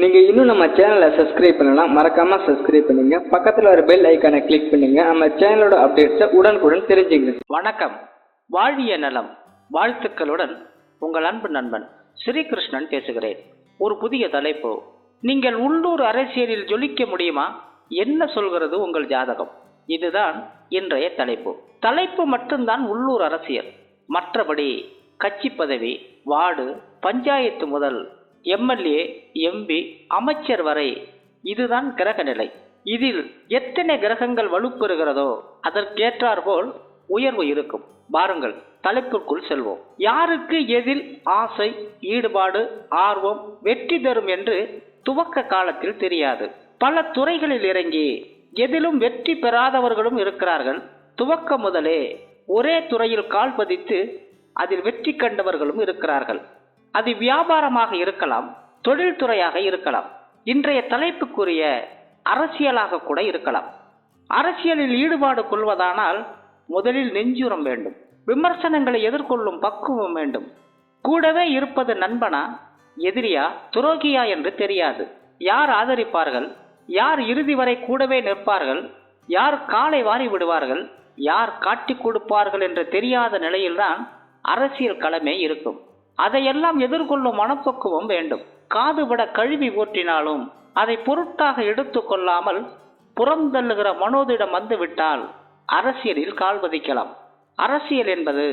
நீங்க இன்னும் நம்ம சேனலை சப்ஸ்கிரைப் பண்ணலாம் மறக்காம சப்ஸ்கிரைப் பண்ணுங்க. பக்கத்துல வர பெல் ஐக்கானை கிளிக் பண்ணுங்க. நம்ம சேனலோட அப்டேட்ஸை உடனுக்குடன் தெரிஞ்சுங்க வணக்கம். வாழிய நலம். வாழ்த்துக்களுடன் உங்கள் அன்பு நண்பன் ஸ்ரீகிருஷ்ணன் பேசுகிறேன். ஒரு புதிய தலைப்பு. நீங்கள் உள்ளூர் அரசியலில் ஜொலிக்க முடியுமா? என்ன சொல்கிறது உங்கள் ஜாதகம்? இதுதான் இன்றைய தலைப்பு. தலைப்பு மட்டும்தான் உள்ளூர் அரசியல். மற்றபடி கட்சி பதவி வார்டு பஞ்சாயத்து முதல் எம்எல்ஏ எம்பி அமைச்சர் வரை. இதுதான் கிரக நிலை. இதில் எத்தனை கிரகங்கள் வலுப்பெறுகிறதோ அதற்கேற்றாற்போல் உயர்வு இருக்கும். பாருங்கள் தலைப்புக்குள் செல்வோம். யாருக்கு எதில் ஆசை ஈடுபாடு ஆர்வம் வெற்றி தரும் என்று துவக்க காலத்தில் தெரியாது. பல துறைகளில் இறங்கி எதிலும் வெற்றி பெறாதவர்களும் இருக்கிறார்கள். துவக்க முதலே ஒரே துறையில் கால் பதித்து அதில் வெற்றி கண்டவர்களும் இருக்கிறார்கள். அது வியாபாரமாக இருக்கலாம் தொழில்துறையாக இருக்கலாம் இன்றைய தலைப்புக்குரிய அரசியலாக கூட இருக்கலாம். அரசியலில் ஈடுபாடு கொள்வதானால் முதலில் நெஞ்சுரம் வேண்டும் விமர்சனங்களை எதிர்கொள்ளும் பக்குவம் வேண்டும். கூடவே இருப்பது நண்பனா? எதிரியா? துரோகியா என்று தெரியாது. யார் ஆதரிப்பார்கள்? யார் இறுதி வரை கூடவே நிற்பார்கள்? யார் காலை வாரி விடுவார்கள்? யார் காட்டி கொடுப்பார்கள் என்று தெரியாத நிலையில்தான் அரசியல் களமே இருக்கும். அதையெல்லாம் எதிர்கொள்ளும் மனப்பக்குவம் வேண்டும். காதுபட கழுவி ஓட்டினாலும் அதை பொருட்டாக எடுத்துக்கொள்ளாமல் புறம் தள்ளுகிற மனோதிடம் வந்துவிட்டால் அரசியலில் கால் பதிக்கலாம் அரசியல் என்பது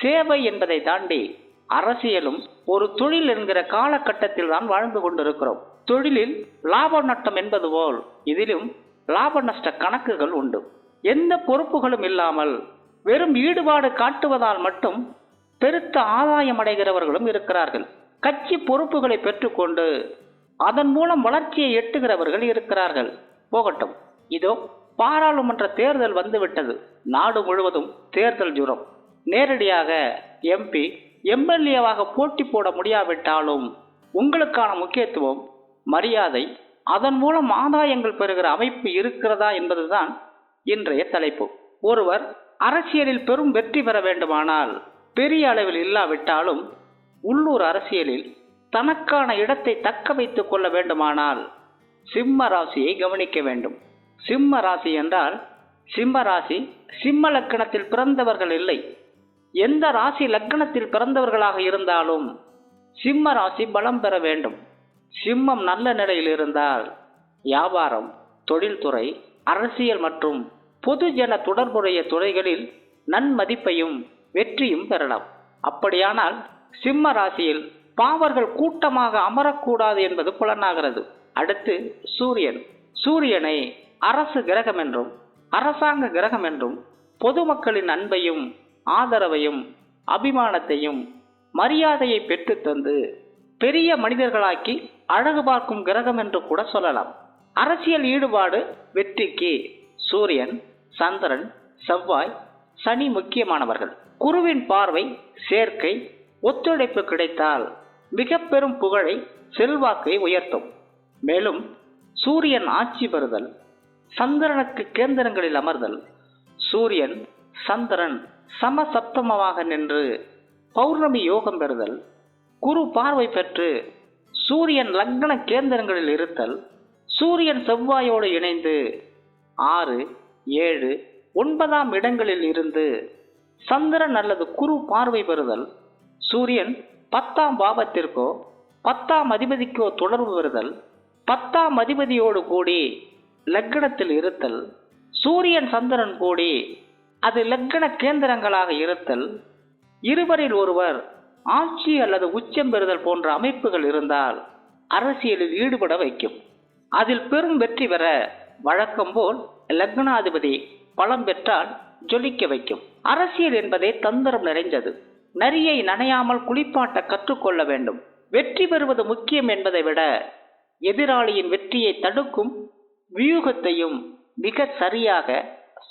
சேவை என்பதை தாண்டி அரசியலும் ஒரு தொழில் என்கிற காலகட்டத்தில் தான் வாழ்ந்து கொண்டிருக்கிறோம். தொழிலில் லாப நட்டம் என்பது போல் இதிலும் லாப நஷ்ட கணக்குகள் உண்டு. எந்த பொறுப்புகளும் இல்லாமல் வெறும் ஈடுபாடு காட்டுவதால் மட்டும் பெருத்த ஆதாயம் அடைகிறவர்களும் இருக்கிறார்கள். கட்சி பொறுப்புகளை பெற்றுக்கொண்டு அதன் மூலம் வளர்ச்சியை எட்டுகிறவர்கள் இருக்கிறார்கள். போகட்டும். இதோ பாராளுமன்ற தேர்தல் வந்துவிட்டது. நாடு முழுவதும் தேர்தல் ஜுரம். நேரடியாக எம்பி எம்எல்ஏவாக போட்டி போட முடியாவிட்டாலும் உங்களுக்கான முக்கியத்துவம் மரியாதை அதன் மூலம் ஆதாயங்கள் பெறுகிற அமைப்பு இருக்கிறதா என்பதுதான் இன்றைய தலைப்பு. ஒருவர் அரசியலில் பெரும் வெற்றி பெற வேண்டுமானால் பெரிய அளவில் இல்லாவிட்டாலும் உள்ளூர் அரசியலில் தனக்கான இடத்தை தக்க வைத்துக் கொள்ள வேண்டுமானால் சிம்ம ராசியை கவனிக்க வேண்டும். சிம்ம ராசி என்றால் சிம்ம ராசி சிம்ம லக்கணத்தில் பிறந்தவர்கள் இல்லை. எந்த ராசி லக்கணத்தில் பிறந்தவர்களாக இருந்தாலும் சிம்ம ராசி பலம் பெற வேண்டும். சிம்மம் நல்ல நிலையில் இருந்தால் வியாபாரம் தொழில்துறை அரசியல் மற்றும் பொதுஜன தொடர்புடைய துறைகளில் நன்மதிப்பையும் வெற்றியும் பெறலாம். அப்படியானால் சிம்ம ராசியில் பாவர்கள் கூட்டமாக அமரக்கூடாது என்பது புலனாகிறது. அடுத்து சூரியன். சூரியனை அரசு கிரகம் என்றும் அரசாங்க கிரகம் என்றும் பொதுமக்களின் அன்பையும் ஆதரவையும் அபிமானத்தையும் மரியாதையை பெற்றுத்தந்து பெரிய மனிதர்களாக்கி அழகு பார்க்கும் கிரகம் என்று கூட சொல்லலாம். அரசியல் ஈடுபாடு வெற்றிக்கு சூரியன் சந்திரன் செவ்வாய் சனி முக்கியமானவர்கள். குருவின் பார்வை சேர்க்கை ஒத்துழைப்பு கிடைத்தால் மிக பெரும் புகழை செல்வாக்கை உயர்த்தும். மேலும் சூரியன் ஆட்சி பெறுதல் சந்திரனுக்கு கேந்திரங்களில் அமர்தல் சூரியன் சந்திரன் சமசப்தமமாக நின்று பௌர்ணமி யோகம் பெறுதல் குரு பார்வை பெற்று சூரியன் லக்ன கேந்திரங்களில் இருத்தல் சூரியன் செவ்வாயோடு இணைந்து ஆறு ஏழு ஒன்பதாம் இடங்களில் இருந்து சந்திரன் அல்லது குரு பார்வை பெறுதல். சூரியன் பத்தாம் பாவத்திற்கோ பத்தாம் அதிபதிக்கோ தொடர்பு பெறுதல். பத்தாம் அதிபதியோடு கூடி லக்னத்தில் இருத்தல். சூரியன் சந்திரன் கூடி அது லக்ன கேந்திரங்களாக இருத்தல். இருவரில் ஒருவர் ஆட்சி அல்லது உச்சம் பெறுதல் போன்ற அமைப்புகள் இருந்தால் அரசியலில் ஈடுபட வைக்கும். அதில் பெரும் வெற்றி பெற வழக்கம் போல் லக்னாதிபதி பலம் பெற்றால் ஜொலிக்க வைக்கும். அரசியல் என்பதே தந்திரம் நிறைந்தது. நரியை நனையாமல் குளிப்பாட்ட கற்றுக்கொள்ள வேண்டும். வெற்றி பெறுவது முக்கியம் என்பதை விட எதிராளியின் வெற்றியை தடுக்கும் வியூகத்தையும் மிக சரியாக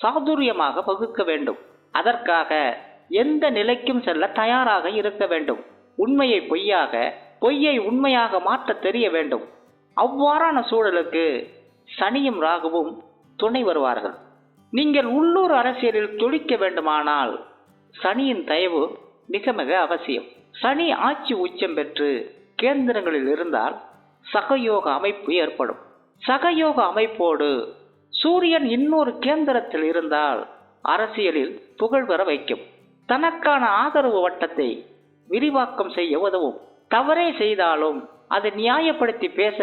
சாதுரியமாக வகுக்க வேண்டும். அதற்காக எந்த நிலைக்கும் செல்ல தயாராக இருக்க வேண்டும். உண்மையை பொய்யாக பொய்யை உண்மையாக மாற்ற தெரிய வேண்டும். அவ்வாறான சூழலுக்கு சனியும் ராகுவும் துணை வருவார்கள். நீங்கள் உள்ளூர் அரசியலில் துளிக்க வேண்டுமானால் சனியின் தயவு மிக மிக அவசியம். சனி ஆட்சி உச்சம் பெற்று கேந்திரங்களில் இருந்தால் சகயோக அமைப்பு ஏற்படும். சகயோக அமைப்போடு சூரியன் இன்னொரு கேந்திரத்தில் இருந்தால் அரசியலில் புகழ் பெற வைக்கும். தனக்கான ஆதரவு வட்டத்தை விரிவாக்கம் செய்ய உதவும். தவறே செய்தாலும் அதை நியாயப்படுத்தி பேச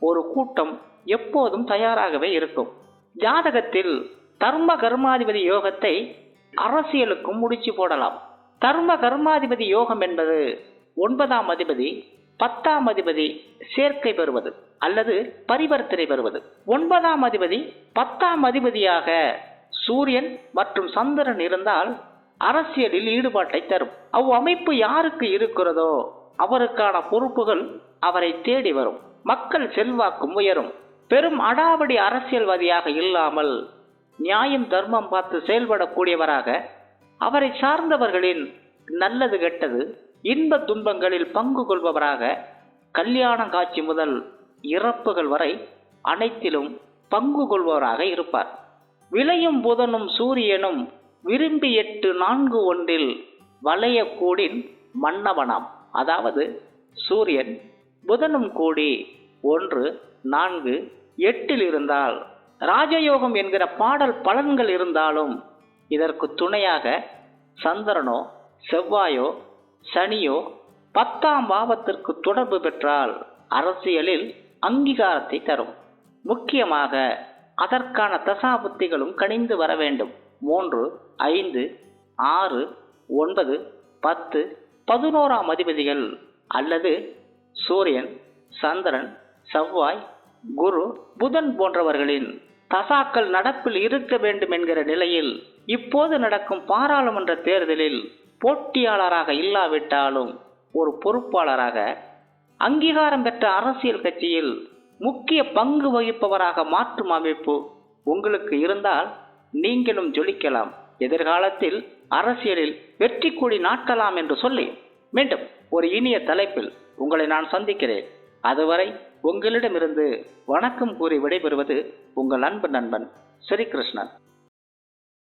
ஒரு கூட்டம் எப்போதும் தயாராகவே இருக்கும். ஜாதகத்தில் தர்ம கர்மாதிபதி யோகத்தை அரசியலுக்கும் முடிச்சு போடலாம். தர்ம கர்மாதிபதி யோகம் என்பது ஒன்பதாம் அதிபதி பத்தாம் அதிபதி சேர்க்கை பெறுவது அல்லது பரிவர்த்தனை பெறுவது. ஒன்பதாம் அதிபதி பத்தாம் அதிபதியாக சூரியன் மற்றும் சந்திரன் இருந்தால் அரசியலில் ஈடுபாட்டை தரும். அவ் அமைப்பு யாருக்கு இருக்கிறதோ அவருக்கான பொறுப்புகள் அவரை தேடி வரும். மக்கள் செல்வாக்கும் உயரும். பெரும் அடாவடி அரசியல்வாதியாக இல்லாமல் நியாயம் தர்மம் பார்த்து செயல்படக்கூடியவராக அவரை சார்ந்தவர்களின் நல்லது கெட்டது இன்ப துன்பங்களில் பங்கு கொள்பவராக கல்யாண காட்சி முதல் இறப்புகள் வரை அனைத்திலும் பங்கு கொள்பவராக இருப்பார். விளையும் புதனும் சூரியனும் விரும்பி எட்டு நான்கு ஒன்றில் வளையக்கூடின் மன்னவனாம். அதாவது சூரியன். புதனும் கூடி ஒன்று நான்கு எட்டில் இருந்தால் ராஜயோகம் என்கிற பாடல் பலன்கள் இருந்தாலும் இதற்கு துணையாக சந்திரனோ செவ்வாயோ சனியோ பத்தாம் பாவத்திற்கு தொடர்பு பெற்றால் அரசியலில் அங்கீகாரத்தை தரும். முக்கியமாக அதற்கான தசாபுத்திகளும் கணிந்து வர வேண்டும். மூன்று ஐந்து ஆறு ஒன்பது பத்து பதினோராம் அதிபதிகள் அல்லது சூரியன் சந்திரன் செவ்வாய் குரு புதன் போன்றவர்களின் தசாக்கள் நடப்பில் இருக்க வேண்டும் என்கிற நிலையில் இப்போது நடக்கும் பாராளுமன்ற தேர்தலில் போட்டியாளராக இல்லாவிட்டாலும் ஒரு பொறுப்பாளராக அங்கீகாரம் பெற்ற அரசியல் கட்சியில் முக்கிய பங்கு வகிப்பவராக மாற்றும் அமைப்பு உங்களுக்கு இருந்தால் நீங்களும் ஜொலிக்கலாம். எதிர்காலத்தில் அரசியலில் வெற்றி கொடி நாட்டலாம் என்று சொல்லி மீண்டும் ஒரு இனிய தலைப்பில் உங்களை நான் சந்திக்கிறேன். அதுவரை உங்களிடமிருந்து வணக்கம் கூறி விடைபெறுவது உங்கள் அன்பு நண்பன் ஸ்ரீகிருஷ்ணன்.